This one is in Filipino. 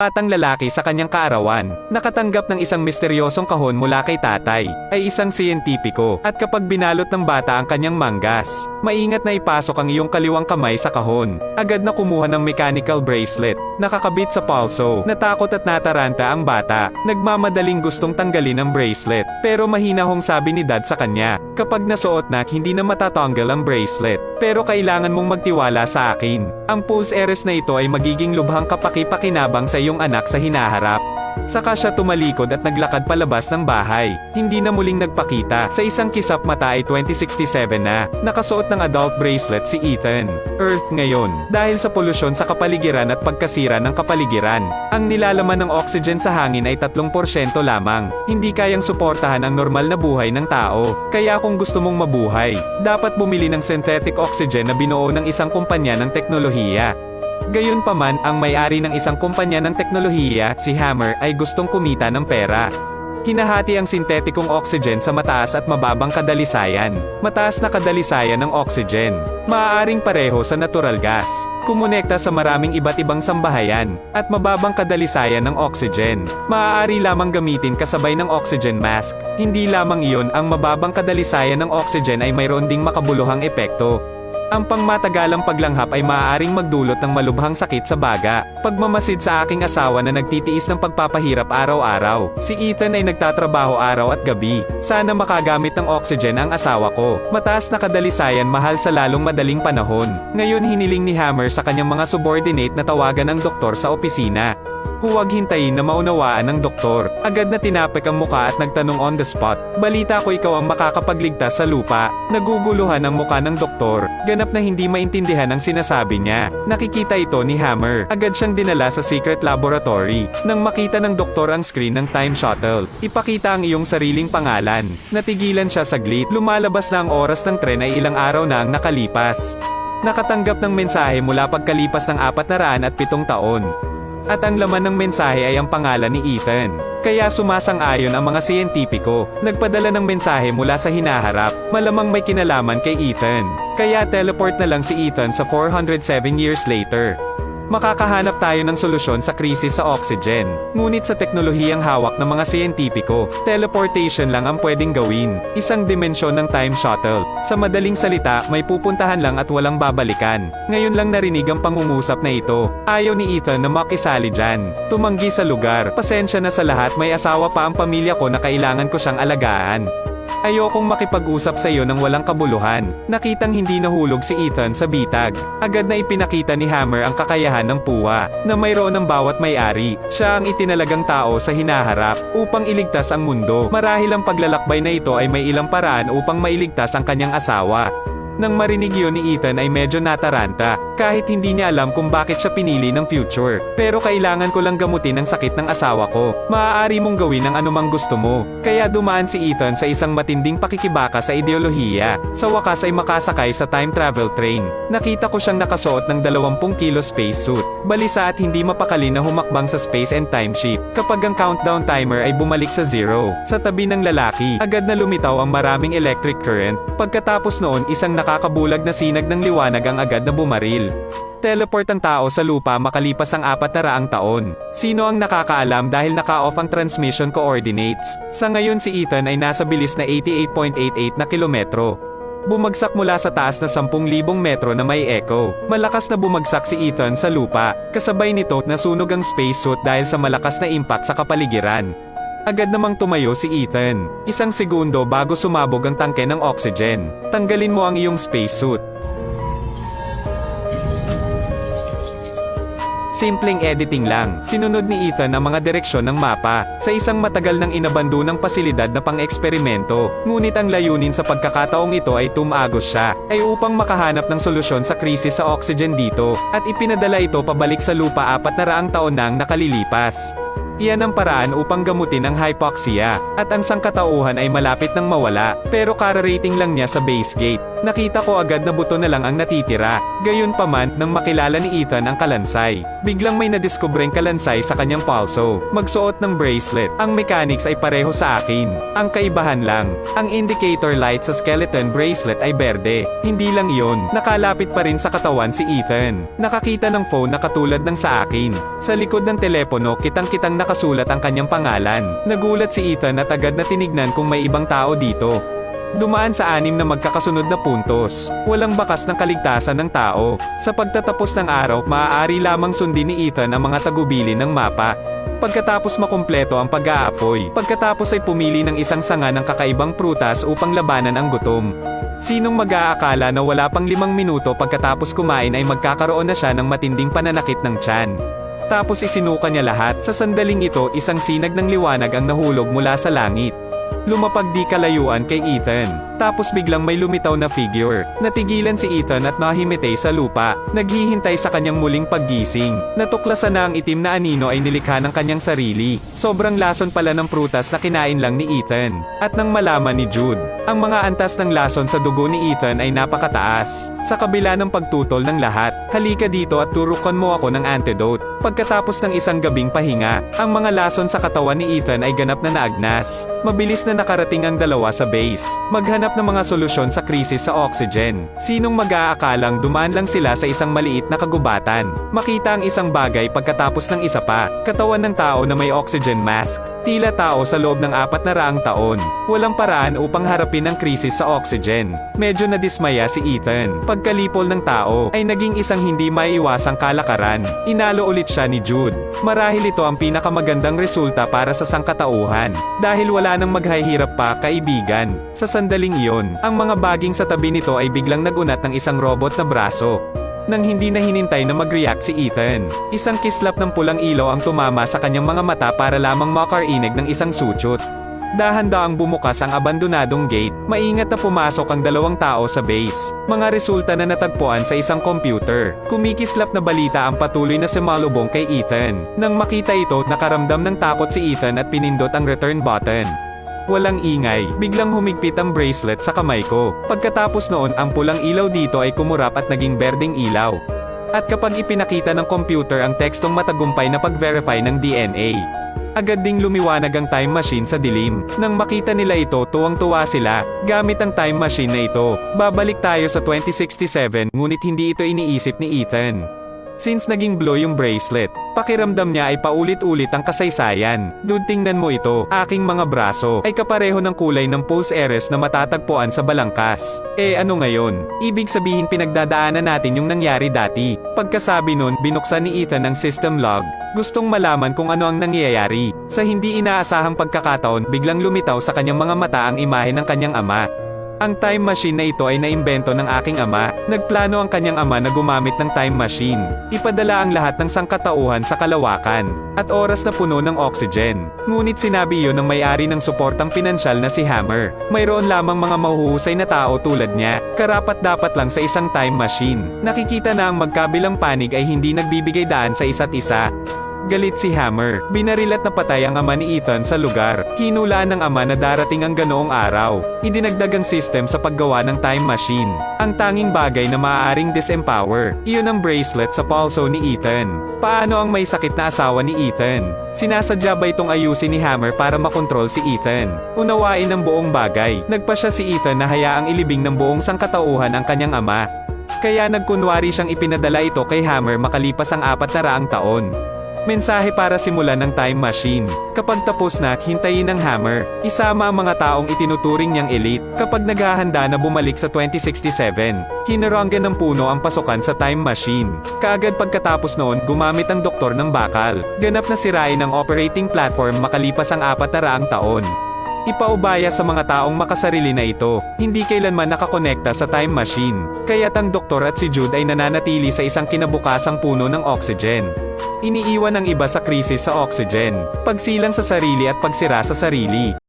batang lalaki sa kanyang kaarawan, nakatanggap ng isang misteryosong kahon mula kay tatay, ay isang siyentipiko, at kapag binalot ng bata ang kanyang manggas, maingat na ipasok ang iyong kaliwang kamay sa kahon. Agad na kumuha ng mechanical bracelet, nakakabit sa pulso, natakot at nataranta ang bata, nagmamadaling gustong tanggalin ang bracelet, pero mahina hong sabi ni dad sa kanya, kapag nasuot na hindi na matatanggal ang bracelet, pero kailangan mong magtiwala sa akin. Ang pulse eres na ito ay magiging lubhang kapaki-pakinabang sa iyong anak sa hinaharap. Saka siya tumalikod at naglakad palabas ng bahay. Hindi na muling nagpakita. Sa isang kisap mata ay 2067 na. Nakasuot ng adult bracelet si Ethan. Earth ngayon. Dahil sa polusyon sa kapaligiran at pagkasira ng kapaligiran. Ang nilalaman ng oxygen sa hangin ay 3% lamang. Hindi kayang suportahan ang normal na buhay ng tao. Kaya kung gusto mong mabuhay, dapat bumili ng synthetic oxygen na binuo ng isang kumpanya ng teknolohiya. Gayunpaman, ang may-ari ng isang kumpanya ng teknolohiya, si Hammer, ay gustong kumita ng pera. Hinahati ang sintetikong oxygen sa mataas at mababang kadalisayan. Mataas na kadalisayan ng oxygen. Maaaring pareho sa natural gas. Kumonekta sa maraming iba't ibang sambahayan. At mababang kadalisayan ng oxygen. Maaari lamang gamitin kasabay ng oxygen mask. Hindi lamang iyon ang mababang kadalisayan ng oxygen ay mayroon ding makabuluhang epekto. Ang pangmatagalang paglanghap ay maaaring magdulot ng malubhang sakit sa baga. Pagmamasid sa aking asawa na nagtitiis ng pagpapahirap araw-araw. Si Ethan ay nagtatrabaho araw at gabi. Sana makagamit ng oxygen ang asawa ko. Mataas na kadalisayan mahal sa lalong madaling panahon. Ngayon hiniling ni Hammer sa kanyang mga subordinate na tawagan ang doktor sa opisina. Huwag hintayin na maunawaan ng doktor. Agad na tinapik ang muka at nagtanong on the spot. Balita ko ikaw ang makakapagligtas sa lupa. Naguguluhan ang muka ng doktor. Ganap na hindi maintindihan ang sinasabi niya. Nakikita ito ni Hammer. Agad siyang dinala sa secret laboratory. Nang makita ng doktor ang screen ng time shuttle, ipakita ang iyong sariling pangalan. Natigilan siya saglit. Lumalabas na ang oras ng tren ay ilang araw na ang nakalipas. Nakatanggap ng mensahe mula pagkalipas ng 407 taon. At ang laman ng mensahe ay ang pangalan ni Ethan. Kaya sumasang-ayon ang mga siyentipiko. Nagpadala ng mensahe mula sa hinaharap. Malamang may kinalaman kay Ethan. Kaya teleport na lang si Ethan sa 407 years later. Makakahanap tayo ng solusyon sa krisis sa oxygen. Ngunit sa teknolohiyang hawak ng mga siyentipiko, teleportation lang ang pwedeng gawin. Isang dimensyon ng time shuttle. Sa madaling salita, may pupuntahan lang at walang babalikan. Ngayon lang narinig ang pangungusap na ito. Ayaw ni Ethan na makisali dyan. Tumanggi sa lugar. Pasensya na sa lahat may asawa pa ang pamilya ko na kailangan ko siyang alagaan. Ayokong makipag-usap sa iyo ng walang kabuluhan. Nakitang hindi nahulog si Ethan sa bitag. Agad na ipinakita ni Hammer ang kakayahan ng puwa, na mayroon ng bawat may-ari. Siya ang itinalagang tao sa hinaharap, upang iligtas ang mundo. Marahil ang paglalakbay na ito ay may ilang paraan upang mailigtas ang kanyang asawa. Nang marinig yun ni Ethan ay medyo nataranta, kahit hindi niya alam kung bakit siya pinili ng future. Pero kailangan ko lang gamutin ang sakit ng asawa ko. Maaari mong gawin ang anumang gusto mo. Kaya dumaan si Ethan sa isang matinding pakikibaka sa ideolohiya. Sa wakas ay makasakay sa time travel train. Nakita ko siyang nakasuot ng 20 kilo spacesuit. Balisa at hindi mapakali na humakbang sa space and time ship. Kapag ang countdown timer ay bumalik sa zero, sa tabi ng lalaki, agad na lumitaw ang maraming electric current. Pagkatapos noon isang nakakabulag na sinag ng liwanag ang agad na bumaril. Teleport ang tao sa lupa makalipas ang apat na raang taon. Sino ang nakakaalam dahil naka-off ang transmission coordinates? Sa ngayon si Ethan ay nasa bilis na 88.88 na kilometro. Bumagsak mula sa taas na 10,000 metro na may echo. Malakas na bumagsak si Ethan sa lupa. Kasabay nito nasunog ang spacesuit dahil sa malakas na impact sa kapaligiran. Agad namang tumayo si Ethan. Isang segundo bago sumabog ang tangke ng oxygen. Tanggalin mo ang iyong spacesuit. Simpleng editing lang. Sinunod ni Ethan ang mga direksyon ng mapa sa isang matagal ng inabando ng pasilidad na pang-eksperimento. Ngunit ang layunin sa pagkakataong ito ay tumagos siya ay upang makahanap ng solusyon sa krisis sa oxygen dito at ipinadala ito pabalik sa lupa apat na raang taon nang nakalilipas. Iyan ang paraan upang gamutin ang hypoxia, at ang sangkatauhan ay malapit nang mawala, pero kararating lang niya sa base gate. Nakita ko agad na buto na lang ang natitira. Gayon pa man, nang makilala ni Ethan ang kalansay. Biglang may nadiskubreng kalansay sa kanyang palso. Magsuot ng bracelet. Ang mechanics ay pareho sa akin. Ang kaibahan lang, ang indicator light sa skeleton bracelet ay berde. Hindi lang iyon, nakalapit pa rin sa katawan si Ethan. Nakakita ng phone na katulad ng sa akin. Sa likod ng telepono, kitang-kitang nakasulat ang kanyang pangalan. Nagulat si Ethan at agad na tinignan kung may ibang tao dito. Dumaan sa anim na magkakasunod na puntos. Walang bakas ng kaligtasan ng tao. Sa pagtatapos ng araw, maaari lamang sundin ni Ethan ang mga tagubili ng mapa. Pagkatapos makumpleto ang pag-aapoy, pagkatapos ay pumili ng isang sanga ng kakaibang prutas upang labanan ang gutom. Sinong mag-aakala na wala pang limang minuto pagkatapos kumain ay magkakaroon na siya ng matinding pananakit ng tiyan. Tapos isinuka niya lahat. Sa sandaling ito, isang sinag ng liwanag ang nahulog mula sa langit. Lumapag di kalayuan kay Ethan. Tapos biglang may lumitaw na figure. Natigilan si Ethan at nahimitay sa lupa. Naghihintay sa kanyang muling paggising. Natuklasan na ang itim na anino ay nilikha ng kanyang sarili. Sobrang lason pala ng prutas na kinain lang ni Ethan. At nang malaman ni Jude, ang mga antas ng lason sa dugo ni Ethan ay napakataas. Sa kabila ng pagtutol ng lahat, halika dito at turukan mo ako ng antidote. Pagkatapos ng isang gabing pahinga, ang mga lason sa katawan ni Ethan ay ganap na naagnas. Mabilis na nakarating ang dalawa sa base. Maghanap ng mga solusyon sa krisis sa oxygen. Sinong mag-aakalang dumaan lang sila sa isang maliit na kagubatan. Makita ang isang bagay pagkatapos ng isa pa. Katawan ng tao na may oxygen mask. Tila tao sa loob ng apat na raang taon. Walang paraan upang harapin ang krisis sa oxygen. Medyo nadismaya si Ethan. Pagkalipol ng tao, ay naging isang hindi maiiwasang kalakaran. Inalo ulit siya ni Jude. Marahil ito ang pinakamagandang resulta para sa sangkatauhan. Dahil wala nang maghahirap pa, kaibigan. Sa sandaling iyon, ang mga baging sa tabi nito ay biglang nagunat ng isang robot na braso. Nang hindi na hinintay na mag-react si Ethan, isang kislap ng pulang ilaw ang tumama sa kanyang mga mata para lamang makarinig ng isang sutsot. Dahan-daang bumukas ang abandonadong gate, maingat na pumasok ang dalawang tao sa base. Mga resulta na natagpuan sa isang computer. Kumikislap na balita ang patuloy na sumalubong kay Ethan. Nang makita ito, nakaramdam ng takot si Ethan at pinindot ang return button. Walang ingay, biglang humigpit ang bracelet sa kamay ko. Pagkatapos noon ang pulang ilaw dito ay kumurap at naging berdeng ilaw. At kapag ipinakita ng computer ang tekstong matagumpay na pag-verify ng DNA, agad ding lumiwanag ang time machine sa dilim. Nang makita nila ito, tuwang-tuwa sila. Gamit ang time machine na ito, babalik tayo sa 2067, ngunit hindi ito iniisip ni Ethan. Since naging blue yung bracelet, pakiramdam niya ay paulit-ulit ang kasaysayan. Dude tingnan mo ito, aking mga braso, ay kapareho ng kulay ng pulse eres na matatagpuan sa balangkas. Eh ano ngayon? Ibig sabihin pinagdadaanan natin yung nangyari dati. Pagkasabi nun, binuksan ni Ethan ang system log. Gustong malaman kung ano ang nangyayari. Sa hindi inaasahang pagkakataon, biglang lumitaw sa kanyang mga mata ang imahe ng kanyang ama. Ang time machine na ito ay naimbento ng aking ama. Nagplano ang kanyang ama na gumamit ng time machine. Ipadala ang lahat ng sangkatauhan sa kalawakan. At oras na puno ng oxygen. Ngunit sinabi iyon ng may-ari ng suportang pinansyal na si Hammer. Mayroon lamang mga mahuhusay na tao tulad niya. Karapat dapat lang sa isang time machine. Nakikita na ang magkabilang panig ay hindi nagbibigay daan sa isa't isa. Galit si Hammer. Binaril at napatay ang ama ni Ethan sa lugar. Hinulaan ng ama na darating ang ganoong araw. Idinagdag ang system sa paggawa ng time machine. Ang tanging bagay na maaaring disempower. Iyon ang bracelet sa palso ni Ethan. Paano ang may sakit na asawa ni Ethan? Sinasadya ba itong ayusin ni Hammer para makontrol si Ethan? Unawain ang buong bagay. Nagpa siya si Ethan na hayaang ilibing ng buong sangkatauhan ang kanyang ama. Kaya nagkunwari siyang ipinadala ito kay Hammer makalipas ang apat na raang taon. Mensahe para simulan ng time machine. Kapag tapos na, hintayin ng hammer. Isama ang mga taong itinuturing niyang elite. Kapag naghahanda na bumalik sa 2067, hinaranggan ng puno ang pasukan sa time machine. Kaagad pagkatapos noon, gumamit ang doktor ng bakal. Ganap na sirain ang operating platform makalipas ang apat na raang taon. Ipaubaya sa mga taong makasarili na ito, hindi kailanman nakakonekta sa time machine. Kaya't ang doktor at si Jude ay nananatili sa isang kinabukasang puno ng oxygen. Iniiwan ang iba sa krisis sa oxygen, pagsilang sa sarili at pagsira sa sarili.